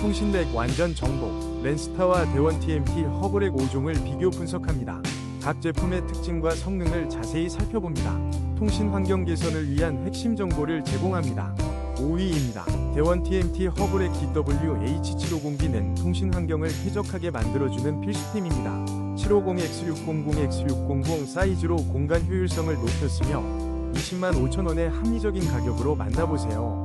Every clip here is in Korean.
통신렉 완전 정복, 랜스타와 대원 TMT 허브렉 5종을 비교 분석합니다. 각 제품의 특징과 성능을 자세히 살펴봅니다. 통신 환경 개선을 위한 핵심 정보를 제공합니다. 5위입니다. 대원 TMT 허브렉 DWH750B는 통신 환경을 쾌적하게 만들어주는 필수템입니다. 750X600X600 사이즈로 공간 효율성을 높였으며 20만 5천원의 합리적인 가격으로 만나보세요.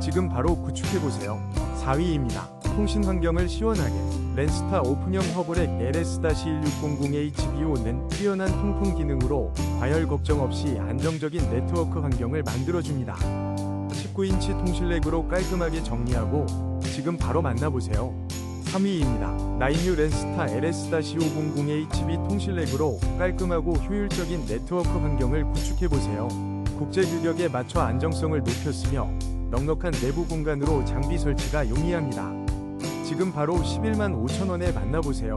지금 바로 구축해보세요. 4위입니다. 통신 환경을 시원하게 랜스타 오픈형 허브렉 LS-1600HBO는 뛰어난 통풍 기능으로 과열 걱정 없이 안정적인 네트워크 환경을 만들어줍니다. 19인치 통신렉으로 깔끔하게 정리하고 지금 바로 만나보세요. 3위입니다. 나인유 랜스타 LS-500HB 통신렉으로 깔끔하고 효율적인 네트워크 환경을 구축해보세요. 국제 규격에 맞춰 안정성을 높였으며 넉넉한 내부 공간으로 장비 설치가 용이합니다. 지금 바로 11만 5천원에 만나보세요.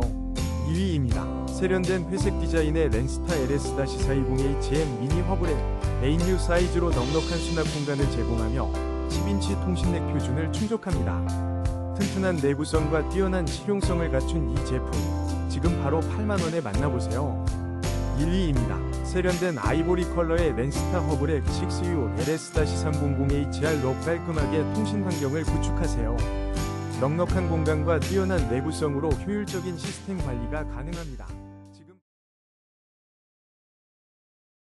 2위입니다. 세련된 회색 디자인의 랜스타 LS-420HM 미니 허브렉 메인류 사이즈로 넉넉한 수납 공간을 제공하며 10인치 통신렉 표준을 충족합니다. 튼튼한 내구성과 뛰어난 실용성을 갖춘 이 제품 지금 바로 8만원에 만나보세요. 1위입니다. 세련된 아이보리 컬러의 랜스타 허브렉 6U LS-300HR로 깔끔하게 통신 환경을 구축하세요. 넉넉한 공간과 뛰어난 내구성으로 효율적인 시스템 관리가 가능합니다.